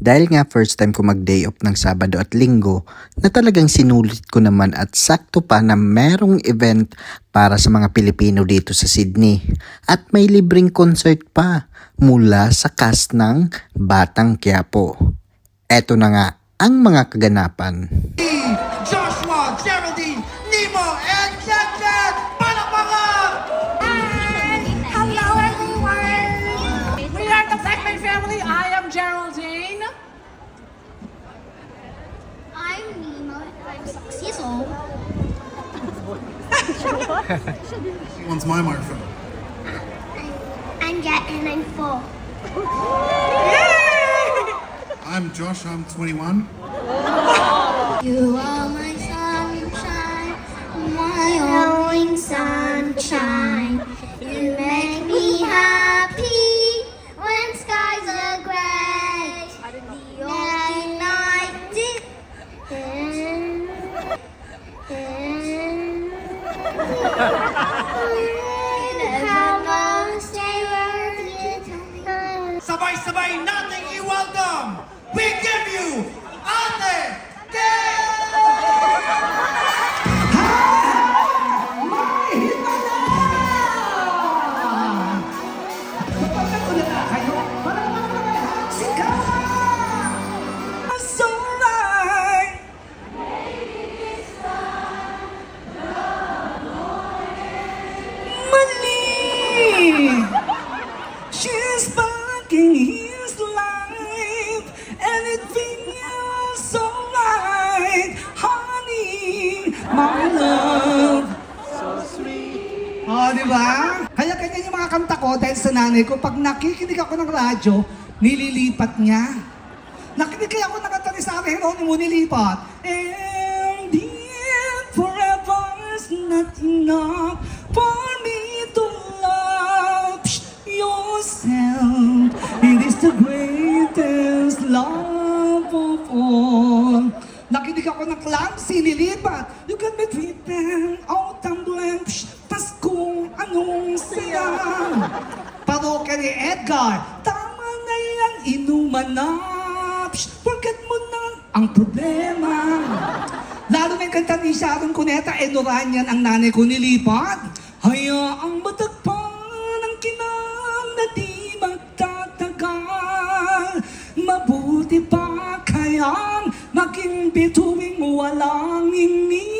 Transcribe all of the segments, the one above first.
Dahil nga first time ko mag-day off ng Sabado at Linggo na talagang sinulit ko naman at sakto pa na merong event para sa mga Pilipino dito sa Sydney. At may libreng concert pa mula sa cast ng Batang Quiapo. Eto na nga ang mga kaganapan. He wants my microphone. I'm Jet and I'm four. I'm Josh, I'm 21. You are Sabay-sabay nating i-welcome! We give you Ate life, and it feels so right, honey, my love. Oh, di ba? Kaya ganyan yung mga kanta ko dahil sa nanay ko, pag nakikinig ako ng radyo, nililipat niya. Nakinig kaya ako ng kanta ni Sarah Geronimo, nilipat. And if forever's not enough for all. Nakinig ako ng clumsy, nilipat. You got me driven out and blank. Pasko, anong saya. Parokya ni Edgar. Tama na yan, inuman na. Forget mo na ang problema. Lalo na yung kanta ni Sharon Cuneta, Enoranyan ang nanay ko nilipat. Hayaang matagpan ang kinang kayang maging bituing walang ining.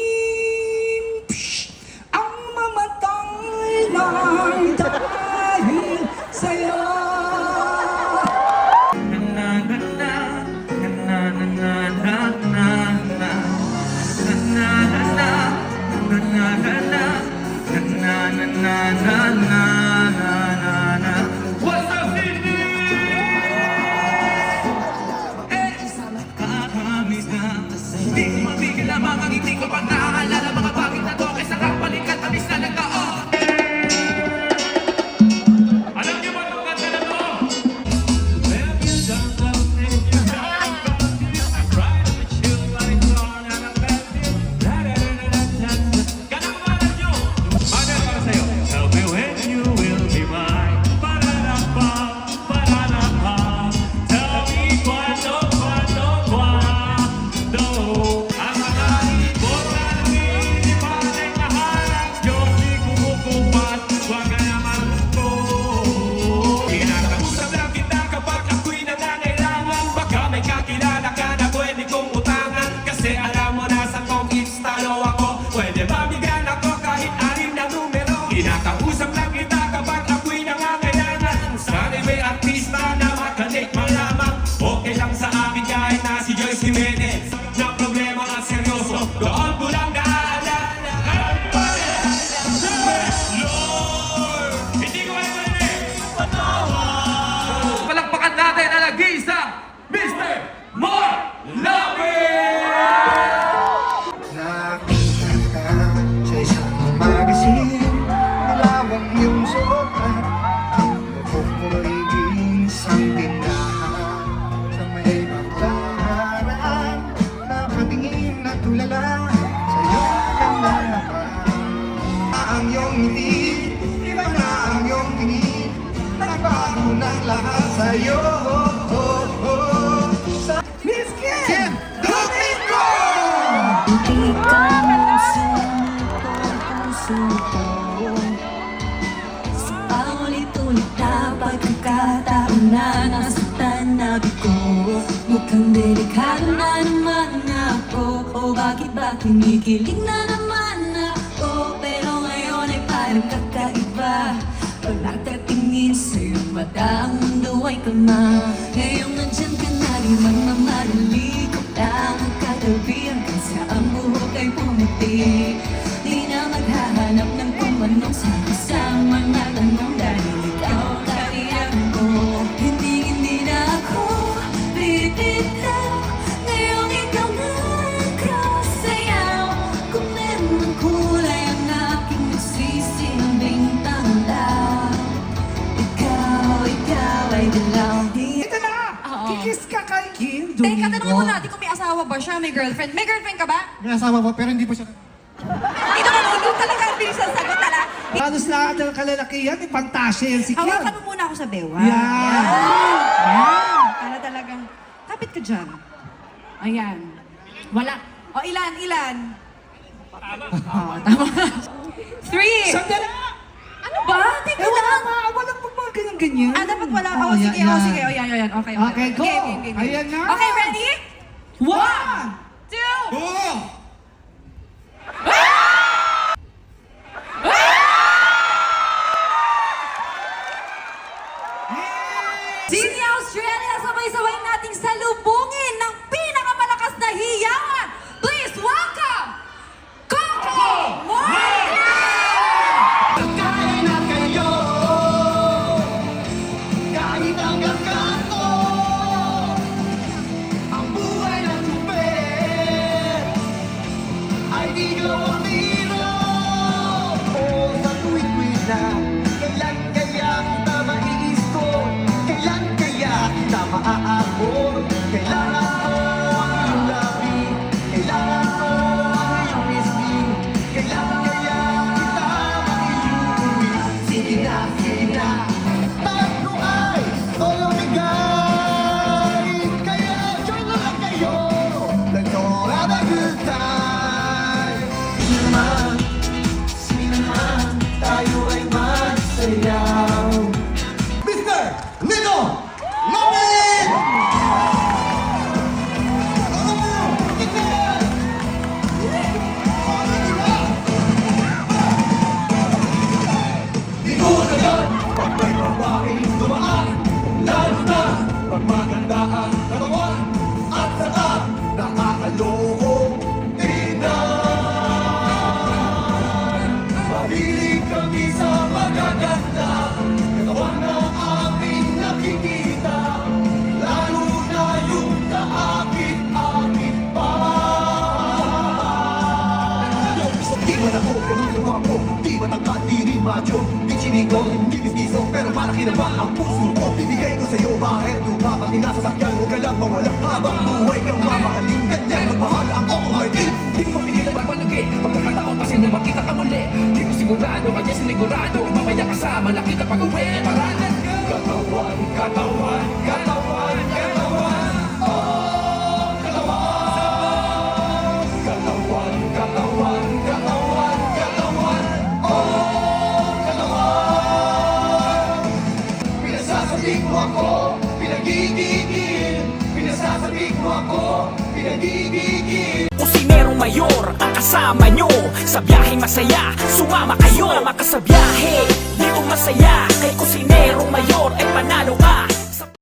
lahat sa'yo oh, oh, sa Miss Kim! Kim! Domingo! Hindi ka sumusuko Sa paulit-ulit na pagkakataon na nasaktan na ko Mukhang delikado na naman ako O bakit kinikilig na naman sa'yo mata ang mundo ay kama Ngayong nandyan ka na rin mamamarali ko lang. Ang katabi Hanggang sa ang buhok ay pumiti Domingo. mo natin kung may asawa ba siya, may girlfriend. May girlfriend ka ba? May asawa po, pero hindi po siya. Hindi naman ulong talaga ang bilis ng sagot talaga. Halos lahat ng kalalakihan, may pantasya yan si Kim. Hawakan mo muna ako sa bewa. Yan. Yan. Para talagang, kapit ka dyan. Ayan. Wala. O, ilan, ilan? Tama. Oh, tama. Three. Sandali! Ano ba? Teka Eh, wala lang. nga, wala ganyan-ganyan. Ah, dapat wala. Oh, Oh, sige, yan, oh, sige. Oh, yan, yan. Okay, okay. Okay, go. Game, game, game. Ayan na. Okay, ready? One! Kita Di man ako, Di matangkad, di rin macho Di chinito, hindi bistiso Pero malaki na ba ang puso ko Bibigay ko sa'yo bakit lupa Pati nasa sakyan mo ka lang mawala Habang buhay kang mamahalin Ganyan magmahal ang Martin Di ko mapigilan magpalagi Pagkakataon kasi nung makita ka muli Di ko sigurado, kanya sinigurado Mamaya ka sa malaki na pag-uwi Paranan ka Katawan, katawan, katawan, katawan Pinasasabi mo ako, pinagigigil. Pinasasabi mo ako, pinagigigil. Kusinerong mayor ang kasama nyo. Sa biyaheng masaya, sumama kayo. Sumama ka sa biyahe, di ko masaya Kay kusinerong mayor ay panalo ka